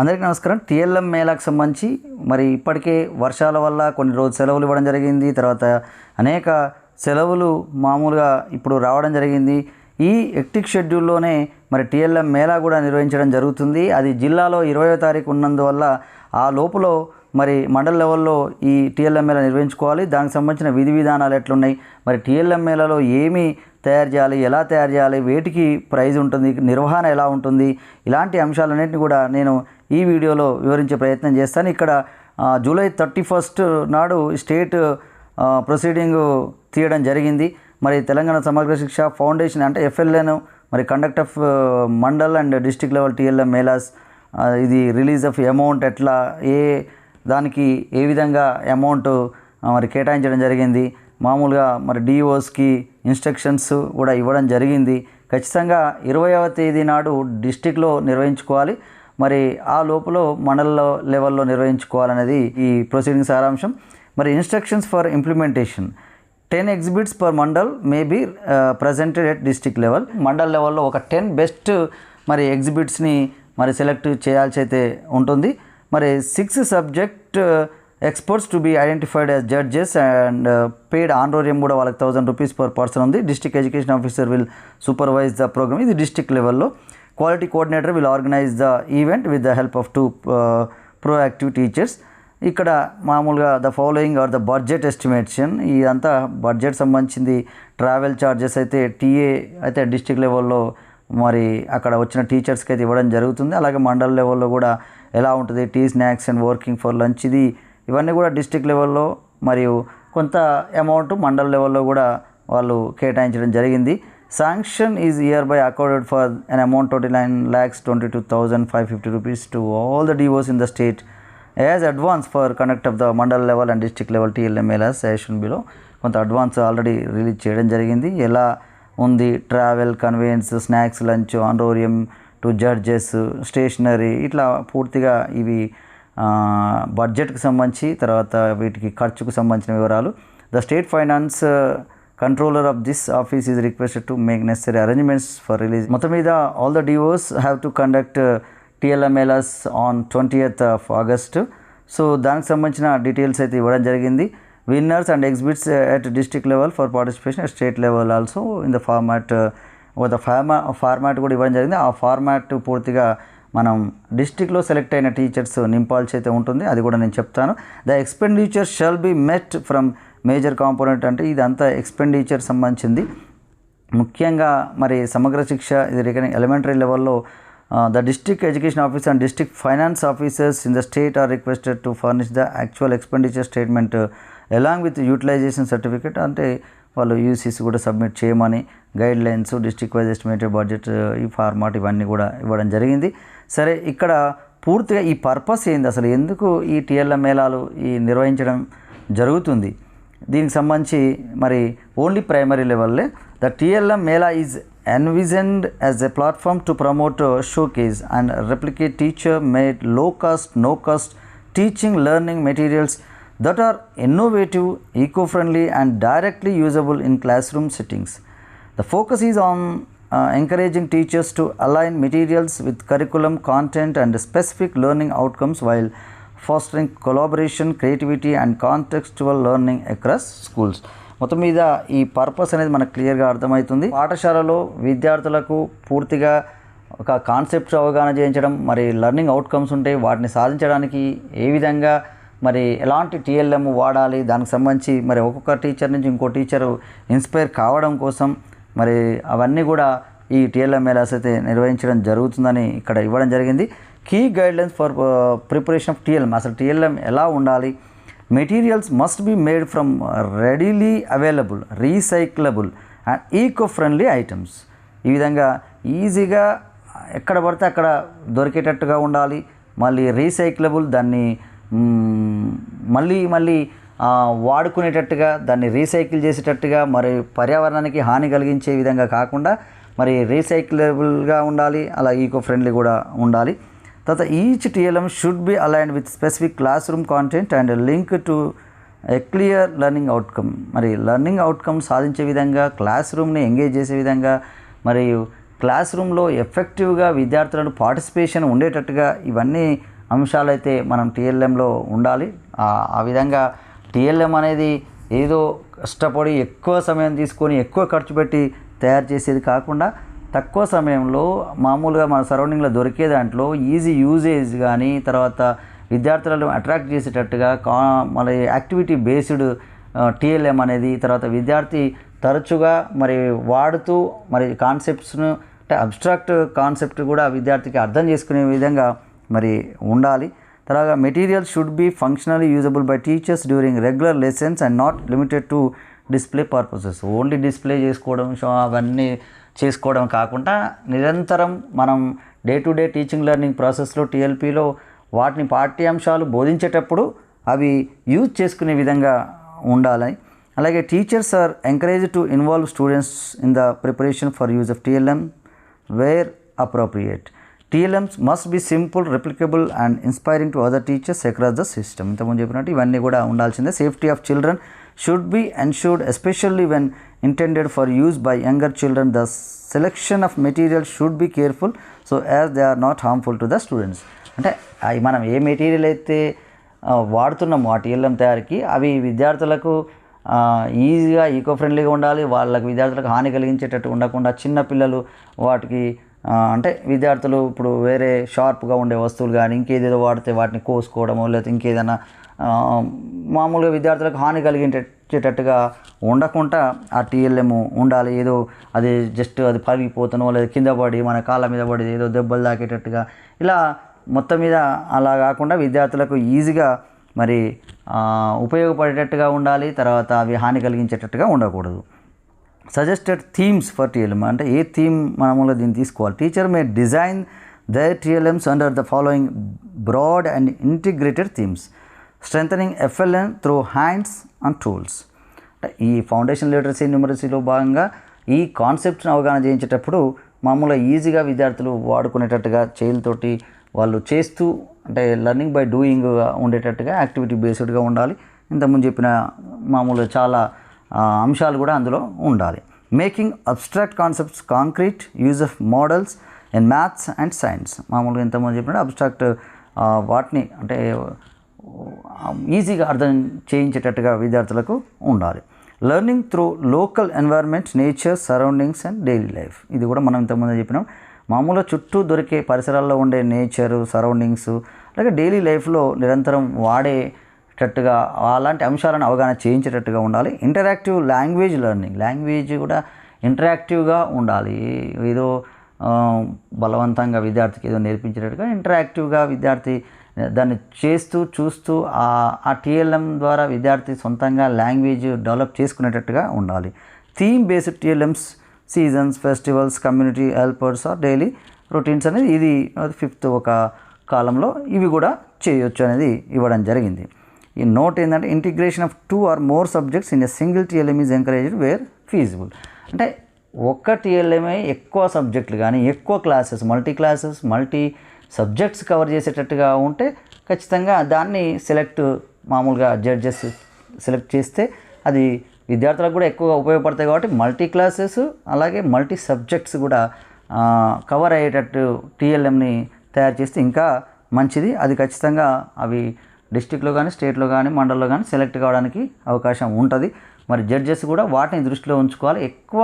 అందరికీ నమస్కారం. టీఎల్ఎం మేళాకు సంబంధించి మరి ఇప్పటికే వర్షాల వల్ల కొన్ని రోజులు సెలవులు ఇవ్వడం జరిగింది. తర్వాత అనేక సెలవులు మామూలుగా ఇప్పుడు రావడం జరిగింది. ఈ ఎక్టిక్ షెడ్యూల్లోనే మరి టీఎల్ఎం మేళా కూడా నిర్వహించడం జరుగుతుంది. అది జిల్లాలో ఇరవయో తారీఖు ఉన్నందువల్ల ఆ లోపల మరి మండల లెవెల్లో ఈ టీఎల్ఎం మేళా నిర్వహించుకోవాలి. దానికి సంబంధించిన విధి విధానాలు ఎట్లున్నాయి? మరి టీఎల్ఎం మేళాలో ఏమి తయారు చేయాలి? ఎలా తయారు చేయాలి? వేటికి ప్రైజ్ ఉంటుంది? నిర్వహణ ఎలా ఉంటుంది? ఇలాంటి అంశాలన్నింటినీ కూడా నేను ఈ వీడియోలో వివరించే ప్రయత్నం చేస్తాను. ఇక్కడ జూలై థర్టీ ఫస్ట్ నాడు స్టేట్ ప్రొసీడింగ్ తీయడం జరిగింది. మరి తెలంగాణ సమగ్ర శిక్ష ఫౌండేషన్ అంటే ఎఫ్ఎల్ఎన్ మరి conduct of mandal and district level TLM melas ఇది రిలీజ్ ఆఫ్ అమౌంట్ ఎట్లా ఏ దానికి ఏ విధంగా అమౌంట్ మరి కేటాయించడం జరిగింది. మామూలుగా మరి డిఓస్కి ఇన్స్ట్రక్షన్స్ కూడా ఇవ్వడం జరిగింది. ఖచ్చితంగా ఇరవైవ తేదీ నాడు డిస్టిక్లో నిర్వహించుకోవాలి. మరి ఆ లోపల మండల లెవెల్లో నిర్వహించుకోవాలనేది ఈ ప్రొసీడింగ్ సారాంశం. మరి instructions for implementation ten exhibits per mandal may be presented at district level mandal లెవెల్లో ఒక టెన్ బెస్ట్ మరి ఎగ్జిబిట్స్ని మరి సెలెక్ట్ చేయాల్సి అయితే ఉంటుంది. మరి six subject experts to be identified as judges and paid honorarium కూడా వాళ్ళకి థౌసండ్ రూపీస్ పర్ పర్సన్ ఉంది. District education officer will supervise the programme ఇది డిస్టిక్ లెవెల్లో quality coordinator will organise the event with the help of two proactive teachers ఇక్కడ మామూలుగా the following are the budget estimation ఇదంతా budget సంబంధించింది travel charges అయితే TA అయితే district లెవెల్లో మరి అక్కడ వచ్చిన టీచర్స్కి అయితే ఇవ్వడం జరుగుతుంది. అలాగే మండల్ లెవెల్లో కూడా ఎలా ఉంటుంది tea snacks and working for lunch ఇది ఇవన్నీ కూడా డిస్టిక్ లెవెల్లో మరియు కొంత అమౌంట్ మండల్ లెవెల్లో కూడా వాళ్ళు కేటాయించడం జరిగింది. Sanction is hereby by for for amount amount twenty nine lakhs twenty two thousand five fifty rupees to all the DEOs in the state as advance for conduct of the mandal level and district level below కొంత advance already release చేయడం జరిగింది. ఎలా ఉంది? Travel convenience snacks lunch honorarium to judges stationery ఇట్లా పూర్తిగా ఇవి బడ్జెట్కి సంబంధించి తర్వాత వీటికి ఖర్చుకు సంబంధించిన వివరాలు. The state finance controller of this office is requested to make necessary arrangements for release మొత్తం మీద all the DEOs have to conduct TLMLS on twentieth of August so దానికి సంబంధించిన డీటెయిల్స్ అయితే ఇవ్వడం జరిగింది. Winners and exhibits at district level for participation at state level also in the format ఒక format format కూడా ఇవ్వడం జరిగింది. ఆ ఫార్మాట్ పూర్తిగా మనం డిస్టిక్లో సెలెక్ట్ అయిన టీచర్స్ నింపాల్సి అయితే ఉంటుంది. అది కూడా నేను చెప్తాను. The expenditure shall be met from major component అంటే ఇదంతా ఎక్స్పెండిచర్ సంబంధించింది. ముఖ్యంగా మరి సమగ్ర శిక్ష ఇది రికనింగ్ ఎలిమెంటరీ లెవెల్లో the district education office and district finance officers in the state are requested to furnish the actual expenditure statement along with utilisation certificate అంటే వాళ్ళు UCC కూడా సబ్మిట్ చేయమని guidelines district wise estimated budget ఈ format ఇవన్నీ కూడా ఇవ్వడం జరిగింది. సరే ఇక్కడ పూర్తిగా ఈ పర్పస్ ఏంది? అసలు ఎందుకు ఈ టీఎల్ఎం మేళాలు ఈ నిర్వహించడం జరుగుతుంది? దీనికి సంబంధించి మరి only primary లెవెల్లే the TLM mela is envisioned as a platform to promote uh, showcase and replicate teacher made low cost no cost teaching learning materials that are innovative eco friendly and directly usable in classroom settings the focus is on uh, encouraging teachers to align materials with curriculum content and specific learning outcomes while collaboration creativity and and learning across schools మొత్తం మీద ఈ purpose అనేది మనకు క్లియర్గా అర్థమవుతుంది. పాఠశాలలో విద్యార్థులకు పూర్తిగా ఒక కాన్సెప్ట్స్ అవగాహన చేయించడం మరి లెర్నింగ్ అవుట్కమ్స్ ఉంటాయి వాటిని సాధించడానికి ఏ విధంగా మరి ఎలాంటి టీఎల్ఎం వాడాలి దానికి సంబంధించి మరి ఒక్కొక్క టీచర్ నుంచి ఇంకో టీచరు ఇన్స్పైర్ కావడం కోసం మరి అవన్నీ కూడా ఈ టీఎల్ఎం అయితే నిర్వహించడం జరుగుతుందని ఇక్కడ ఇవ్వడం జరిగింది. Key guidelines for preparation of TLM అసలు టీఎల్ఎం ఎలా ఉండాలి? Materials must be made from readily available recyclable and eco friendly items ఈ విధంగా ఈజీగా ఎక్కడ పడితే అక్కడ దొరికేటట్టుగా ఉండాలి. మళ్ళీ రీసైక్లబుల్ దాన్ని మళ్ళీ మళ్ళీ వాడుకునేటట్టుగా దాన్ని రీసైకిల్ చేసేటట్టుగా మరి పర్యావరణానికి హాని కలిగించే విధంగా కాకుండా మరి రీసైక్లబుల్గా ఉండాలి. అలా ఈకో ఫ్రెండ్లీ కూడా ఉండాలి. తర్వాత each TLM should be aligned with specific classroom content and link to a clear learning outcome మరి లెర్నింగ్ అవుట్కమ్ సాధించే విధంగా క్లాస్ రూమ్ని ఎంగేజ్ చేసే విధంగా మరియు క్లాస్ రూమ్లో ఎఫెక్టివ్గా విద్యార్థులను పార్టిసిపేషన్ ఉండేటట్టుగా ఇవన్నీ అంశాలైతే మనం టీఎల్ఎంలో ఉండాలి. ఆ- ఆ విధంగా టీఎల్ఎం అనేది ఏదో కష్టపడి ఎక్కువ సమయం తీసుకొని ఎక్కువ ఖర్చు పెట్టి తయారు చేసేది కాకుండా తక్కువ సమయంలో మామూలుగా మన సరౌండింగ్లో దొరికే దాంట్లో ఈజీ యూజేజ్ కానీ తర్వాత విద్యార్థులను అట్రాక్ట్ చేసేటట్టుగా కా మళ్ళీ యాక్టివిటీ బేస్డ్ టీఎల్ఎం అనేది తర్వాత విద్యార్థి తరచుగా మరి వాడుతూ మరి కాన్సెప్ట్స్ను అంటే అబ్స్ట్రాక్ట్ కాన్సెప్ట్ కూడా విద్యార్థికి అర్థం చేసుకునే విధంగా మరి ఉండాలి. తర్వాత material should be functionally usable by teachers during regular lessons and not limited to display purposes. Only display చేసుకోవడం అవన్నీ చేసుకోవడం కాకుండా నిరంతరం మనం day to day teaching learning ప్రాసెస్లో టీఎల్పీలో వాటిని పాఠ్యాంశాలు బోధించేటప్పుడు అవి యూజ్ చేసుకునే విధంగా ఉండాలి. అలాగే teachers are encouraged to involve students in the preparation for use of TLM where appropriate. TLMs must be simple replicable and inspiring to other teachers across the system. ఇంతకుముందు చెప్పినట్టు ఇవన్నీ కూడా ఉండాల్సిందే. Safety of children should be ensured especially when intended for use by younger children the selection of material should be careful so as they are not harmful to the students అంటే అవి మనం ఏ material అయితే ఆ, వాడుతున్నామో ఆ TLM తయారీకి అవి విద్యార్థులకు ఈజీగా ఈకో ఫ్రెండ్లీగా ఉండాలి. వాళ్ళకి విద్యార్థులకు హాని కలిగించేటట్టు ఉండకుండా చిన్న పిల్లలు వాటికి అంటే విద్యార్థులు ఇప్పుడు వేరే షార్ప్గా ఉండే వస్తువులు కానీ ఇంకేదేదో వాడితే వాటిని కోసుకోవడము లేకపోతే ఇంకేదైనా మామూలుగా విద్యార్థులకు హాని కలిగించేటట్టుగా ఉండకుండా ఆ టీఎల్ఎం ఉండాలి. ఏదో అది జస్ట్ అది పగిలిపోతానో లేదా కింద పడి మన కాళ్ళ మీద పడి ఏదో దెబ్బలు తాకేటట్టుగా ఇలా మొత్తం మీద అలా కాకుండా విద్యార్థులకు ఈజీగా మరి ఉపయోగపడేటట్టుగా ఉండాలి. తర్వాత అవి హాని కలిగించేటట్టుగా ఉండకూడదు. సజెస్టెడ్ థీమ్స్ ఫర్ టీఎల్ఎం అంటే ఏ థీమ్ మనములో దీన్ని తీసుకోవాలి? Teacher may design the TLMs under the following broad and integrated themes. Strengthening FLN through hands and tools ఈ ఫౌండేషన్ లిటరసీ న్యూమరసీలో భాగంగా ఈ కాన్సెప్ట్ని అవగాహన చేయించేటప్పుడు మామూలుగా ఈజీగా విద్యార్థులు వాడుకునేటట్టుగా చేతులతోటి వాళ్ళు చేస్తూ అంటే లర్నింగ్ బై డూయింగ్ ఉండేటట్టుగా యాక్టివిటీ బేస్డ్గా ఉండాలి. ఇంతకుముందు చెప్పిన మామూలు చాలా అంశాలు కూడా అందులో ఉండాలి. Making abstract concepts concrete use of models in maths and science మామూలుగా ఇంతకుముందు చెప్పినట్టు అబ్స్ట్రాక్ట్ వాటిని అంటే ఈజీగా అర్థం చేయించేటట్టుగా విద్యార్థులకు ఉండాలి. Learning through local environment nature surroundings and daily life ఇది కూడా మనం ఇంతకుముందు చెప్పినాం. మామూలుగా చుట్టూ దొరికే పరిసరాల్లో ఉండే నేచరు సరౌండింగ్స్ అలాగే డైలీ లైఫ్లో నిరంతరం వాడేటట్టుగా అలాంటి అంశాలను అవగాహన చేయించేటట్టుగా ఉండాలి. ఇంటరాక్టివ్ లాంగ్వేజ్ లెర్నింగ్ లాంగ్వేజ్ కూడా ఇంటరాక్టివ్గా ఉండాలి. ఏదో బలవంతంగా విద్యార్థికి ఏదో నేర్పించేటట్టుగా ఇంటరాక్టివ్గా విద్యార్థి దాన్ని చేస్తూ చూస్తూ ఆ ఆ టీఎల్ఎం ద్వారా విద్యార్థి సొంతంగా లాంగ్వేజ్ డెవలప్ చేసుకునేటట్టుగా ఉండాలి. Theme based TLMs seasons festivals community helpers or daily routines అనేది ఇది ఫిఫ్త్ ఒక కాలంలో ఇవి కూడా చేయొచ్చు అనేది ఇవ్వడం జరిగింది. ఈ నోట్ ఏంటంటే integration of two or more subjects in a single TLM is encouraged where feasible. అంటే ఒక్క టీఎల్ఎంఏ ఎక్కువ సబ్జెక్టులు కానీ ఎక్కువ classes multi classes multi subjects cover చేసేటట్టుగా ఉంటే ఖచ్చితంగా దాన్ని సెలెక్ట్ మామూలుగా జడ్జెస్ సెలెక్ట్ చేస్తే అది విద్యార్థులకు కూడా ఎక్కువగా ఉపయోగపడతాయి కాబట్టి మల్టీ క్లాసెస్ అలాగే మల్టీ సబ్జెక్ట్స్ కూడా కవర్ అయ్యేటట్టు టీఎల్ఎంని తయారు చేస్తే ఇంకా మంచిది. అది ఖచ్చితంగా అవి డిస్టిక్లో కానీ స్టేట్లో కానీ మండల్లో కానీ సెలెక్ట్ కావడానికి అవకాశం ఉంటుంది. మరి జడ్జెస్ కూడా వాటిని దృష్టిలో ఉంచుకోవాలి. ఎక్కువ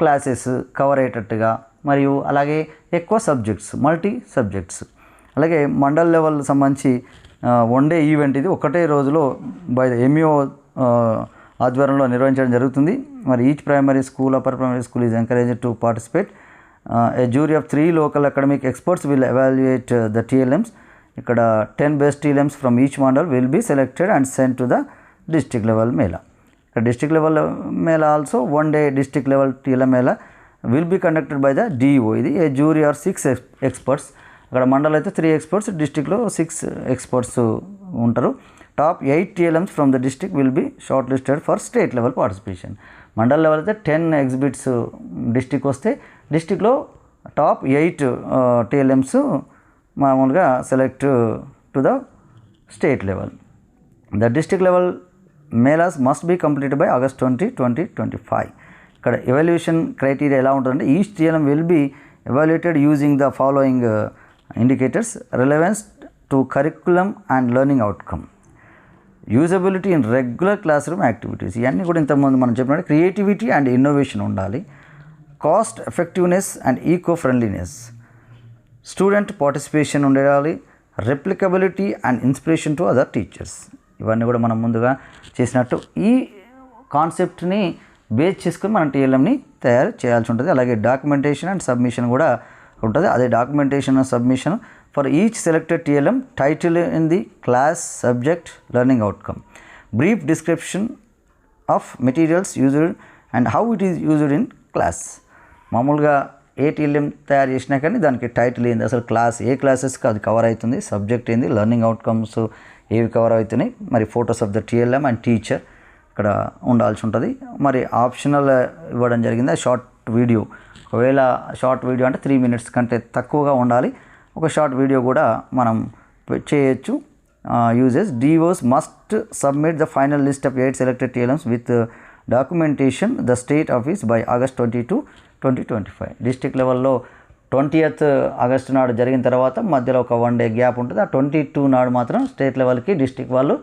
క్లాసెస్ కవర్ అయ్యేటట్టుగా మరియు అలాగే ఎక్కువ సబ్జెక్ట్స్ మల్టీ సబ్జెక్ట్స్ అలాగే మండల్ లెవెల్ సంబంధించి వన్ డే ఈవెంట్ ఇది ఒకటే రోజులో బై ద ఎంఈఓ ఆధ్వర్యంలో నిర్వహించడం జరుగుతుంది. మరి each primary school upper primary school is encourage to participate a jury of three local academic experts will evaluate the TLMs ఇక్కడ ten best TLMs from each mandal will be selected and send to the district level mela ఇక్కడ district level mela also one day district level TLM mela will be conducted by the DO ఇది a jury are six experts అక్కడ మండల్ అయితే three experts డిస్టిక్లో six experts ఉంటారు. Top eight TLMs from the district will be short listed for state level participation mandal level అయితే ten exhibits district వస్తే డిస్టిక్లో top eight TLMs మామూలుగా select to the state level the district level melas must be complete by August twenty twenty twenty five ఇక్కడ evaluation criteria ఎలా ఉంటుందంటే each TLM will be evaluated using the following indicators relevance to curriculum and learning outcome usability in regular classroom activities ఇవన్నీ కూడా ఇంతకుముందు మనం చెప్పినట్టు creativity and innovation ఉండాలి. Cost effectiveness and eco friendliness student participation ఉండాలి. Replicability and inspiration to other teachers ఇవన్నీ కూడా మనం ముందుగా చేసినట్టు ఈ కాన్సెప్ట్ని బేస్ చేసుకుని మనం టీఎల్ఎంని తయారు చేయాల్సి ఉంటుంది. అలాగే డాక్యుమెంటేషన్ అండ్ సబ్మిషన్ కూడా ఉంటుంది. అదే documentation and submission for each selected TLM title in the class subject learning outcome brief description of materials used and how it is used in class మామూలుగా ఏ టీఎల్ఎం తయారు చేసినా కానీ దానికి టైటిల్ ఏంది? అసలు క్లాస్ ఏ క్లాసెస్కి అది కవర్ అవుతుంది? సబ్జెక్ట్ ఏంది? లెర్నింగ్ అవుట్కమ్స్ ఏవి కవర్ అవుతున్నాయి? మరి photos of the TLM and teacher ఇక్కడ ఉండాల్సి ఉంటుంది మరి ఆప్షనల్ ఇవ్వడం జరిగింది? Short video. ఒకవేళ షార్ట్ వీడియో అంటే త్రీ మినిట్స్ కంటే తక్కువగా ఉండాలి. ఒక షార్ట్ వీడియో కూడా మనం చేయొచ్చు. Uses DEOs must submit the final list of eight selected TLMs with documentation the state office by August twenty two twenty twenty five district లెవెల్లో ట్వంటీయత్ ఆగస్టు నాడు జరిగిన తర్వాత మధ్యలో ఒక వన్ డే గ్యాప్ ఉంటుంది. ఆ ట్వంటీ టూ నాడు మాత్రం స్టేట్ లెవెల్కి డిస్టిక్ వాళ్ళు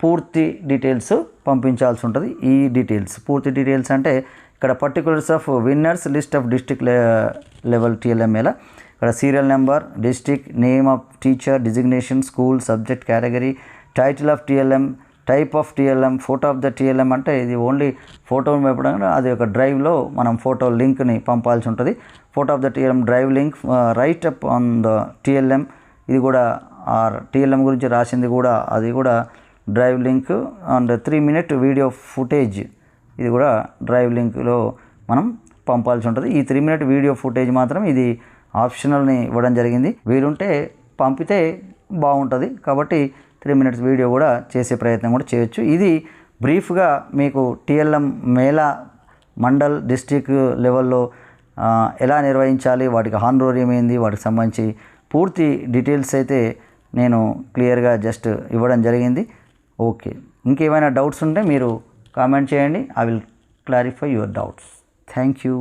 పూర్తి డీటెయిల్స్ పంపించాల్సి ఉంటుంది ఈ డీటెయిల్స్. పూర్తి డీటెయిల్స్ అంటే ఇక్కడ particulars of winners list of district level టీఎల్ఎంఏల ఇక్కడ serial number district name of teacher designation school subject category title of TLM type of TLM photo of the TLM అంటే ఇది ఓన్లీ ఫోటో పంపడం అది ఒక డ్రైవ్లో మనం ఫోటో లింక్ని పంపాల్సి ఉంటుంది. Photo of the TLM drive link write up on the TLM ఇది కూడా ఆ టీఎల్ఎం గురించి రాసింది కూడా అది కూడా drive link and three minute video footage. ఇది కూడా డ్రైవ్ లింక్లో మనం పంపాల్సి ఉంటుంది. ఈ త్రీ మినిట్ వీడియో ఫుటేజ్ మాత్రం ఇది ఆప్షనల్ని ఇవ్వడం జరిగింది. వీలుంటే పంపితే బాగుంటుంది. కాబట్టి త్రీ మినిట్స్ వీడియో కూడా చేసే ప్రయత్నం కూడా చేయొచ్చు. ఇది బ్రీఫ్గా మీకు టిఎల్ఎం మేళా మండల్ డిస్టిక్ లెవెల్లో ఎలా నిర్వహించాలి వాటికి హాన్రోరియం ఏంది వాటికి సంబంధించి పూర్తి డీటెయిల్స్ అయితే నేను క్లియర్గా జస్ట్ ఇవ్వడం జరిగింది. ఓకే. ఇంకేమైనా డౌట్స్ ఉంటే మీరు కామెంట్ చేయండి. I will clarify your doubts thank you